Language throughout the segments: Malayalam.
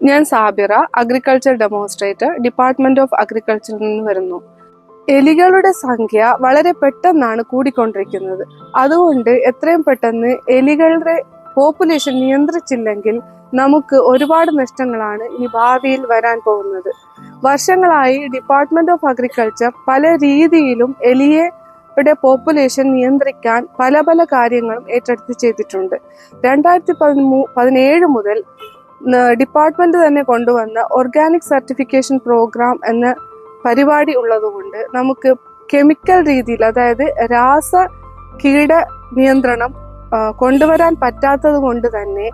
ഞാൻ Sabira agriculture demonstrator department of അഗ്രികൾച്ചറിൽ നിന്ന് വരുന്നു. എലികളുടെ സംഖ്യ വളരെ പെട്ടെന്നാണ് കൂടിക്കൊണ്ടിരിക്കുന്നത്. അതുകൊണ്ട് എത്രയും പെട്ടെന്ന് എലികളുടെ പോപ്പുലേഷൻ നിയന്ത്രിച്ചില്ലെങ്കിൽ നമുക്ക് ഒരുപാട് നഷ്ടങ്ങളാണ് ഇനി ഭാവിയിൽ വരാൻ പോകുന്നത്. വർഷങ്ങളായി ഡിപ്പാർട്ട്മെന്റ് ഓഫ് അഗ്രികൾച്ചർ പല രീതിയിലും എലിയെ യുടെ പോപ്പുലേഷൻ നിയന്ത്രിക്കാൻ പല പല കാര്യങ്ങളും ഏറ്റെടുത്ത് ചെയ്തിട്ടുണ്ട്. രണ്ടായിരത്തി പതിമൂ പതിനേഴ് മുതൽ ഡിപ്പാർട്ട്മെന്റ് തന്നെ കൊണ്ടുവന്ന ഓർഗാനിക് സർട്ടിഫിക്കേഷൻ പ്രോഗ്രാം എന്ന പരിപാടി ഉള്ളതുകൊണ്ട് നമുക്ക് കെമിക്കൽ രീതിയിൽ അതായത് രാസ കീട നിയന്ത്രണം കൊണ്ടുവരാൻ പറ്റാത്തത് കൊണ്ട് തന്നെ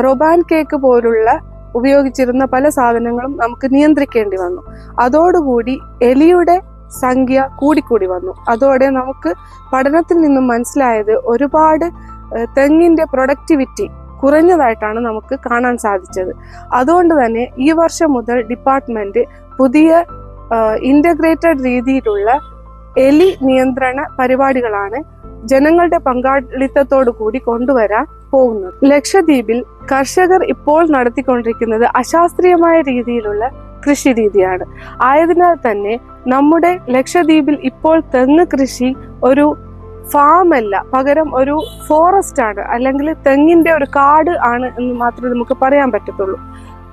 റൊബാൻ കേക്ക് പോലുള്ള ഉപയോഗിച്ചിരുന്ന പല സാധനങ്ങളും നമുക്ക് നിയന്ത്രിക്കേണ്ടി വന്നു. അതോടുകൂടി എലിയുടെ സംഖ്യ കൂടിക്കൂടി വന്നു. അതോടെ നമുക്ക് പഠനത്തിൽ നിന്നും മനസ്സിലായത് ഒരുപാട് തെങ്ങിന്റെ പ്രൊഡക്ടിവിറ്റി കുറഞ്ഞതായിട്ടാണ് നമുക്ക് കാണാൻ സാധിച്ചത്. അതുകൊണ്ട് തന്നെ ഈ വർഷം മുതൽ ഡിപ്പാർട്ട്മെന്റ് പുതിയ ഇന്റഗ്രേറ്റഡ് രീതിയിലുള്ള എലി നിയന്ത്രണ പരിപാടികളാണ് ജനങ്ങളുടെ പങ്കാളിത്തത്തോടു കൂടി കൊണ്ടുവരാൻ പോകുന്നത്. ലക്ഷദ്വീപിൽ കർഷകർ ഇപ്പോൾ നടത്തിക്കൊണ്ടിരിക്കുന്നത് അശാസ്ത്രീയമായ രീതിയിലുള്ള കൃഷി രീതിയാണ്. ആയതിനാൽ തന്നെ നമ്മുടെ ലക്ഷദ്വീപിൽ ഇപ്പോൾ തെങ്ങ് കൃഷി ഒരു ഫാം അല്ല പകരം ഒരു ഫോറസ്റ്റ് ആണ് അല്ലെങ്കിൽ തെങ്ങിന്റെ ഒരു കാട് ആണ് എന്ന് മാത്രമേ നമുക്ക് പറയാൻ പറ്റത്തുള്ളൂ.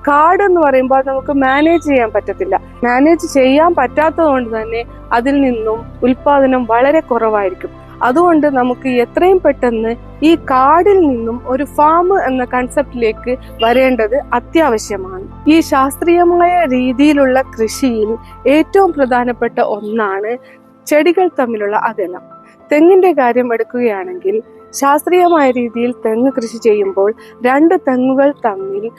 കാട് എന്ന് പറയുമ്പോൾ നമുക്ക് മാനേജ് ചെയ്യാൻ പറ്റത്തില്ല. മാനേജ് ചെയ്യാൻ പറ്റാത്തത് കൊണ്ട് തന്നെ അതിൽ നിന്നും ഉൽപാദനം വളരെ കുറവായിരിക്കും. അതുകൊണ്ട് നമുക്ക് എത്രയും പെട്ടെന്ന് ഈ കാടിൽ നിന്നും ഒരു ഫാം എന്ന കൺസെപ്റ്റിലേക്ക് വരേണ്ടത് അത്യാവശ്യമാണ്. ഈ ശാസ്ത്രീയമായ രീതിയിലുള്ള കൃഷിയിൽ ഏറ്റവും പ്രധാനപ്പെട്ട ഒന്നാണ് ചെടികൾ തമ്മിലുള്ള അകലം. തെങ്ങിന്റെ കാര്യം എടുക്കുകയാണെങ്കിൽ ശാസ്ത്രീയമായ രീതിയിൽ തെങ്ങ് കൃഷി ചെയ്യുമ്പോൾ രണ്ട് തെങ്ങുകൾ തമ്മിൽ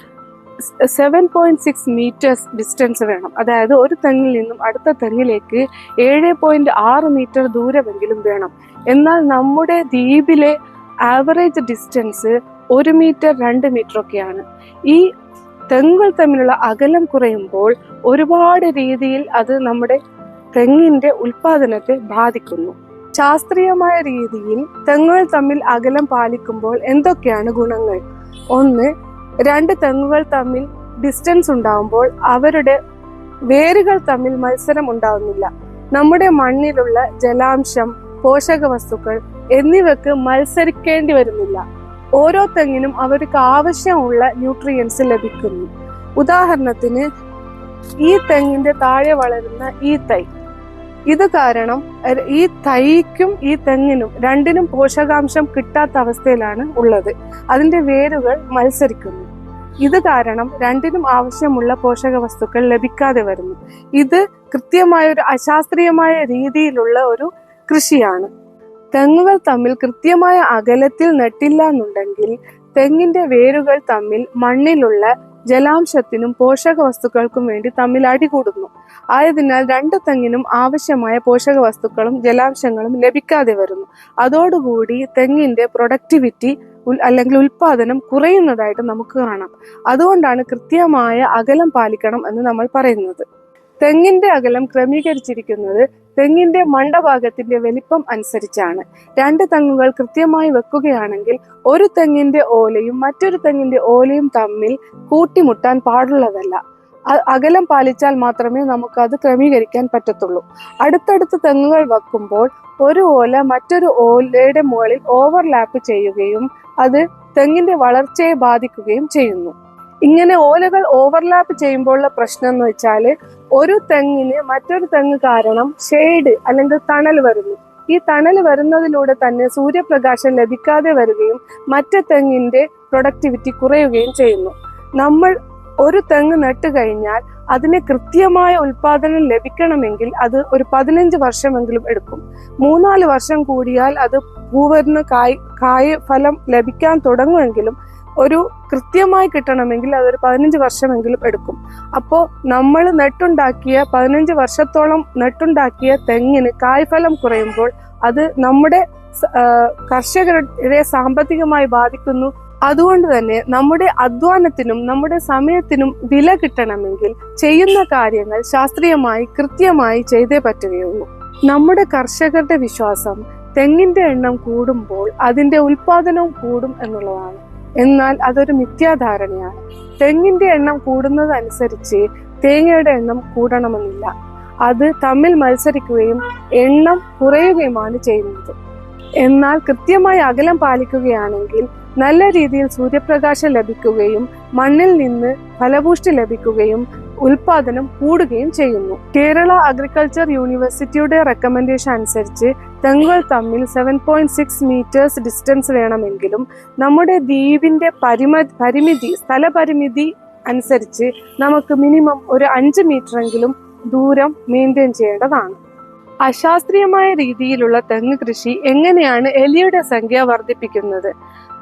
seven point six metres distance വേണം. അതായത് ഒരു തെങ്ങിൽ നിന്നും അടുത്ത തെങ്ങിലേക്ക് ഏഴ് പോയിന്റ് ആറ് മീറ്റർ ദൂരമെങ്കിലും വേണം. എന്നാൽ നമ്മുടെ ദ്വീപിലെ ആവറേജ് ഡിസ്റ്റൻസ് ഒരു മീറ്റർ രണ്ട് മീറ്റർ ഒക്കെയാണ്. ഈ തെങ്ങുകൾ തമ്മിലുള്ള അകലം കുറയുമ്പോൾ ഒരുപാട് രീതിയിൽ അത് നമ്മുടെ തെങ്ങിന്റെ ഉൽപാദനത്തെ ബാധിക്കുന്നു. ശാസ്ത്രീയമായ രീതിയിൽ തെങ്ങുകൾ തമ്മിൽ അകലം പാലിക്കുമ്പോൾ എന്തൊക്കെയാണ് ഗുണങ്ങൾ? ഒന്ന് രണ്ട് തെങ്ങുകൾ തമ്മിൽ ഡിസ്റ്റൻസ് ഉണ്ടാവുമ്പോൾ അവരുടെ വേരുകൾ തമ്മിൽ മത്സരം ഉണ്ടാവുന്നില്ല. നമ്മുടെ മണ്ണിലുള്ള ജലാംശം പോഷക വസ്തുക്കൾ എന്നിവക്ക് മത്സരിക്കേണ്ടി വരുന്നില്ല. ഓരോ തെങ്ങിനും അവർക്ക് ആവശ്യമുള്ള ന്യൂട്രിയൻസ് ലഭിക്കുന്നു. ഉദാഹരണത്തിന് ഈ തെങ്ങിന്റെ താഴെ വളരുന്ന ഈ തൈ ഇത് കാരണം ഈ തൈക്കും ഈ തെങ്ങിനും രണ്ടിനും പോഷകാംശം കിട്ടാത്ത അവസ്ഥയിലാണ് ഉള്ളത്. അതിന്റെ വേരുകൾ മത്സരിക്കുന്നു. ഇത് കാരണം രണ്ടിനും ആവശ്യമുള്ള പോഷക വസ്തുക്കൾ ലഭിക്കാതെ വരുന്നു. ഇത് കൃത്യമായ ഒരു അശാസ്ത്രീയമായ രീതിയിലുള്ള ഒരു കൃഷിയാണ്. തെങ്ങുകൾ തമ്മിൽ കൃത്യമായ അകലത്തിൽ നട്ടില്ല എന്നുണ്ടെങ്കിൽ തെങ്ങിന്റെ വേരുകൾ തമ്മിൽ മണ്ണിലുള്ള ജലാംശത്തിനും പോഷക വസ്തുക്കൾക്കും വേണ്ടി തമ്മിൽ അടികൂടുന്നു. ആയതിനാൽ രണ്ട് തെങ്ങിനും ആവശ്യമായ പോഷക വസ്തുക്കളും ജലാംശങ്ങളും ലഭിക്കാതെ വരുന്നു. അതോടുകൂടി തെങ്ങിന്റെ പ്രൊഡക്ടിവിറ്റി അല്ലെങ്കിൽ ഉൽപാദനം കുറയുന്നതായിട്ട് നമുക്ക് കാണാം. അതുകൊണ്ടാണ് കൃത്യമായ അകലം പാലിക്കണം എന്ന് നമ്മൾ പറയുന്നത്. തെങ്ങിന്റെ അകലം ക്രമീകരിച്ചിരിക്കുന്നത് തെങ്ങിന്റെ മണ്ടഭാഗത്തിന്റെ വലിപ്പം അനുസരിച്ചാണ്. രണ്ട് തെങ്ങുകൾ കൃത്യമായി വെക്കുകയാണെങ്കിൽ ഒരു തെങ്ങിന്റെ ഓലയും മറ്റൊരു തെങ്ങിന്റെ ഓലയും തമ്മിൽ കൂട്ടിമുട്ടാൻ പാടുള്ളതല്ല. അകലം പാലിച്ചാൽ മാത്രമേ നമുക്ക് അത് ക്രമീകരിക്കാൻ പറ്റത്തുള്ളൂ. അടുത്തടുത്ത് തെങ്ങുകൾ വെക്കുമ്പോൾ ഒരു ഓല മറ്റൊരു ഓലയുടെ മുകളിൽ ഓവർലാപ്പ് ചെയ്യുകയും അത് തെങ്ങിന്റെ വളർച്ചയെ ബാധിക്കുകയും ചെയ്യുന്നു. ഇങ്ങനെ ഓലകൾ ഓവർലാപ്പ് ചെയ്യുമ്പോഴുള്ള പ്രശ്നം എന്ന് വെച്ചാൽ ഒരു തെങ്ങിന് മറ്റൊരു തെങ്ങ് കാരണം ഷെയ്ഡ് അല്ലെങ്കിൽ തണൽ വരുന്നു. ഈ തണൽ വരുന്നതിലൂടെ തന്നെ സൂര്യപ്രകാശം ലഭിക്കാതെ വരികയും മറ്റു തെങ്ങിന്റെ പ്രൊഡക്ടിവിറ്റി കുറയുകയും ചെയ്യുന്നു. നമ്മൾ ഒരു തെങ്ങ് നട്ട് കഴിഞ്ഞാൽ അതിന് കൃത്യമായ ഉൽപാദനം ലഭിക്കണമെങ്കിൽ അത് ഒരു പതിനഞ്ച് വർഷമെങ്കിലും എടുക്കും. മൂന്നാൽ വർഷം കൂടിയാൽ അത് പൂവരുന്ന കായ് കായ ഫലം ലഭിക്കാൻ തുടങ്ങുമെങ്കിലും ഒരു കൃത്യമായി കിട്ടണമെങ്കിൽ അതൊരു പതിനഞ്ച് വർഷമെങ്കിലും എടുക്കും. അപ്പോൾ നമ്മൾ നെട്ടുണ്ടാക്കിയ പതിനഞ്ച് വർഷത്തോളം നെട്ടുണ്ടാക്കിയ തെങ്ങിന് കായ്ഫലം കുറയുമ്പോൾ അത് നമ്മുടെ കർഷകരെ സാമ്പത്തികമായി ബാധിക്കുന്നു. അതുകൊണ്ട് തന്നെ നമ്മുടെ അധ്വാനത്തിനും നമ്മുടെ സമയത്തിനും വില കിട്ടണമെങ്കിൽ ചെയ്യുന്ന കാര്യങ്ങൾ ശാസ്ത്രീയമായി കൃത്യമായി ചെയ്തേ പറ്റുകയുള്ളൂ. നമ്മുടെ കർഷകരുടെ വിശ്വാസം തെങ്ങിന്റെ എണ്ണം കൂടുമ്പോൾ അതിന്റെ ഉൽപാദനവും കൂടും എന്നുള്ളതാണ്. എന്നാൽ അതൊരു മിഥ്യാധാരണയാണ്. തെങ്ങിന്റെ എണ്ണം കൂടുന്നതനുസരിച്ച് തേങ്ങയുടെ എണ്ണം കൂടണമെന്നില്ല. അത് തമ്മിൽ മത്സരിക്കുകയും എണ്ണം കുറയുകയുമാണ് ചെയ്യുന്നത്. എന്നാൽ കൃത്യമായി അകലം പാലിക്കുകയാണെങ്കിൽ നല്ല രീതിയിൽ സൂര്യപ്രകാശം ലഭിക്കുകയും മണ്ണിൽ നിന്ന് ഫലപുഷ്ടി ലഭിക്കുകയും ഉൽപാദനം കൂടുകയും ചെയ്യുന്നു. കേരള അഗ്രികൾച്ചർ യൂണിവേഴ്സിറ്റിയുടെ റെക്കമെൻഡേഷൻ അനുസരിച്ച് തെങ്ങുകൾ തമ്മിൽ seven point six metres distance വേണമെങ്കിലും നമ്മുടെ ദ്വീപിന്റെ പരിമ പരിമിതി സ്ഥലപരിമിതി അനുസരിച്ച് നമുക്ക് മിനിമം ഒരു അഞ്ച് മീറ്ററെങ്കിലും ദൂരം മെയിന്റെയിൻ ചെയ്യേണ്ടതാണ്. അശാസ്ത്രീയമായ രീതിയിലുള്ള തെങ്ങ് കൃഷി എങ്ങനെയാണ് എലിയുടെ സംഖ്യ വർദ്ധിപ്പിക്കുന്നത്?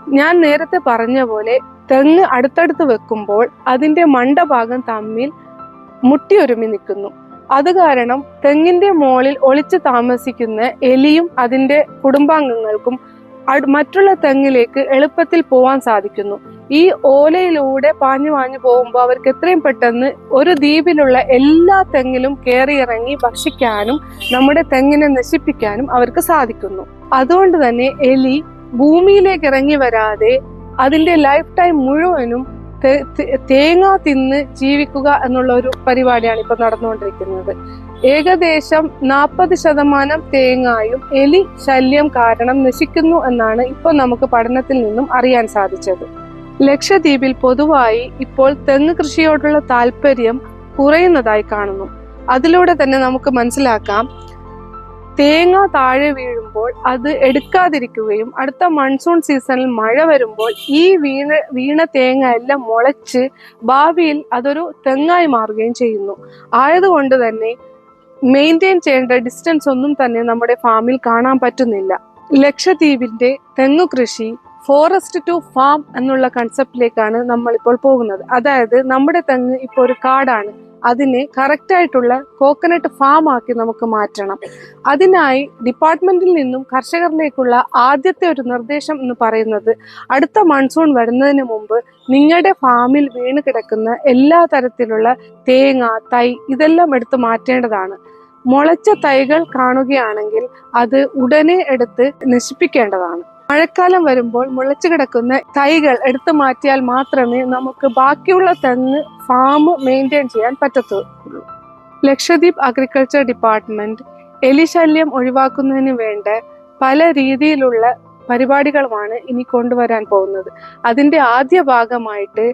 ഞാൻ നേരത്തെ പറഞ്ഞ പോലെ തെങ്ങ് അടുത്തടുത്ത് വെക്കുമ്പോൾ അതിന്റെ മണ്ടഭാഗം തമ്മിൽ മുട്ടിയൊരുമി നിൽക്കുന്നു. അത് കാരണം തെങ്ങിന്റെ മോളിൽ ഒളിച്ചു താമസിക്കുന്ന എലിയും അതിന്റെ കുടുംബാംഗങ്ങൾക്കും മറ്റുള്ള തെങ്ങിലേക്ക് എളുപ്പത്തിൽ പോവാൻ സാധിക്കുന്നു. ഈ ഓലയിലൂടെ പാഞ്ഞു പാഞ്ഞു പോകുമ്പോൾ അവർക്ക് എത്രയും പെട്ടെന്ന് ഒരു ദ്വീപിലുള്ള എല്ലാ തെങ്ങിലും കയറിയിറങ്ങി ഭക്ഷിക്കാനും നമ്മുടെ തെങ്ങിനെ നശിപ്പിക്കാനും അവർക്ക് സാധിക്കുന്നു. അതുകൊണ്ട് തന്നെ എലി ഭൂമിയിലേക്ക് ഇറങ്ങി വരാതെ അതിന്റെ ലൈഫ് ടൈം മുഴുവനും തേങ്ങ തിന്ന് ജീവിക്കുക എന്നുള്ള ഒരു പരിപാടിയാണ് ഇപ്പൊ നടന്നുകൊണ്ടിരിക്കുന്നത്. ഏകദേശം നാൽപ്പത് ശതമാനം തേങ്ങായും എലി ശല്യം കാരണം നശിക്കുന്നു എന്നാണ് ഇപ്പൊ നമുക്ക് പഠനത്തിൽ നിന്നും അറിയാൻ സാധിച്ചത്. ലക്ഷദ്വീപിൽ പൊതുവായി ഇപ്പോൾ തെങ്ങ് കൃഷിയോടുള്ള താല്പര്യം കുറയുന്നതായി കാണുന്നു. അതിലൂടെ തന്നെ നമുക്ക് മനസ്സിലാക്കാം തേങ്ങ താഴെ വീഴുമ്പോൾ അത് എടുക്കാതിരിക്കുകയും അടുത്ത മൺസൂൺ സീസണിൽ മഴ വരുമ്പോൾ ഈ വീണ വീണ തേങ്ങ എല്ലാം മുളച്ച് ഭാവിയിൽ അതൊരു തെങ്ങായി മാറുകയും ചെയ്യുന്നു. ആയതുകൊണ്ട് തന്നെ മെയിന്റെയിൻ ചെയ്യേണ്ട ഡിസ്റ്റൻസ് ഒന്നും തന്നെ നമ്മുടെ ഫാമിൽ കാണാൻ പറ്റുന്നില്ല. ലക്ഷദ്വീപിന്റെ തെങ്ങു കൃഷി ഫോറസ്റ്റ് ടു ഫാം എന്നുള്ള കൺസെപ്റ്റിലേക്കാണ് നമ്മളിപ്പോൾ പോകുന്നത്. അതായത് നമ്മുടെ തെങ്ങ് ഇപ്പോൾ ഒരു കാടാണ്. അതിനെ കറക്റ്റ് ആയിട്ടുള്ള കോക്കനട്ട് ഫാം ആക്കി നമുക്ക് മാറ്റണം. അതിനായി ഡിപ്പാർട്ട്മെന്റിൽ നിന്നും കർഷകരിലേക്കുള്ള ആദ്യത്തെ ഒരു നിർദ്ദേശം എന്ന് പറയുന്നത് അടുത്ത മൺസൂൺ വരുന്നതിന് മുമ്പ് നിങ്ങളുടെ ഫാമിൽ വീണ് കിടക്കുന്ന എല്ലാ തരത്തിലുള്ള തേങ്ങ തൈ ഇതെല്ലാം എടുത്തു മാറ്റേണ്ടതാണ്. മുളച്ച തൈകൾ കാണുകയാണെങ്കിൽ അത് ഉടനെ എടുത്ത് നശിപ്പിക്കേണ്ടതാണ്. മഴക്കാലം വരുമ്പോൾ മുളച്ചു കിടക്കുന്ന തൈകൾ എടുത്തു മാറ്റിയാൽ മാത്രമേ നമുക്ക് ബാക്കിയുള്ള തെങ്ങ് ഫാം മെയിന്റെയിൻ ചെയ്യാൻ പറ്റത്തുള്ളൂ. ലക്ഷദ്വീപ് അഗ്രികൾച്ചർ ഡിപ്പാർട്ട്മെന്റ് എലിശല്യം ഒഴിവാക്കുന്നതിന് വേണ്ട പല രീതിയിലുള്ള പരിപാടികളുമാണ് ഇനി കൊണ്ടുവരാൻ പോകുന്നത്. അതിന്റെ ആദ്യ ഭാഗമായിട്ട്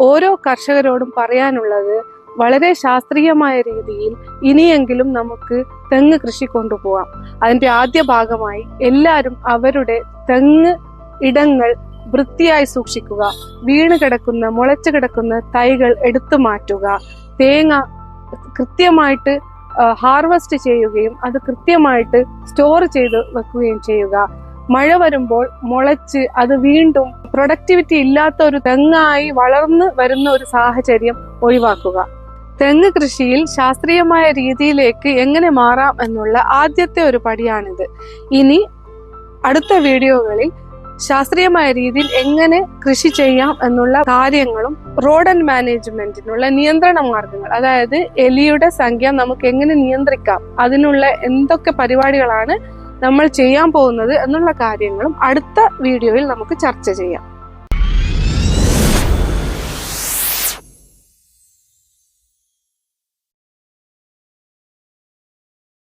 ഓരോ കർഷകരോടും പറയാനുള്ളത് വളരെ ശാസ്ത്രീയമായ രീതിയിൽ ഇനിയെങ്കിലും നമുക്ക് തെങ്ങ് കൃഷി കൊണ്ടുപോകാം അതിന്റെ ആദ്യ ഭാഗമായി എല്ലാവരും അവരുടെ തെങ്ങ് ഇടങ്ങൾ വൃത്തിയായി സൂക്ഷിക്കുക. വീണ് കിടക്കുന്ന മുളച്ചു കിടക്കുന്ന തൈകൾ എടുത്തു മാറ്റുക. തേങ്ങ കൃത്യമായിട്ട് ഹാർവെസ്റ്റ് ചെയ്യുകയും അത് കൃത്യമായിട്ട് സ്റ്റോർ ചെയ്ത് വെക്കുകയും ചെയ്യുക. മഴ വരുമ്പോൾ മുളച്ച് അത് വീണ്ടും പ്രൊഡക്ടിവിറ്റി ഇല്ലാത്ത ഒരു തെങ്ങായി വളർന്ന് വരുന്ന ഒരു സാഹചര്യം ഒഴിവാക്കുക. തെങ്ങ് കൃഷിയിൽ ശാസ്ത്രീയമായ രീതിയിലേക്ക് എങ്ങനെ മാറാം എന്നുള്ള ആദ്യത്തെ ഒരു പടിയാണിത്. ഇനി അടുത്ത വീഡിയോകളിൽ ശാസ്ത്രീയമായ രീതിയിൽ എങ്ങനെ കൃഷി ചെയ്യാം എന്നുള്ള കാര്യങ്ങളും റോഡ് ആൻഡ് മാനേജ്മെന്റിനുള്ള നിയന്ത്രണ മാർഗങ്ങൾ അതായത് എലിയുടെ സംഖ്യ നമുക്ക് എങ്ങനെ നിയന്ത്രിക്കാം അതിനുള്ള എന്തൊക്കെ പരിപാടികളാണ് നമ്മൾ ചെയ്യാൻ പോകുന്നത് എന്നുള്ള കാര്യങ്ങളും അടുത്ത വീഡിയോയിൽ നമുക്ക് ചർച്ച ചെയ്യാം.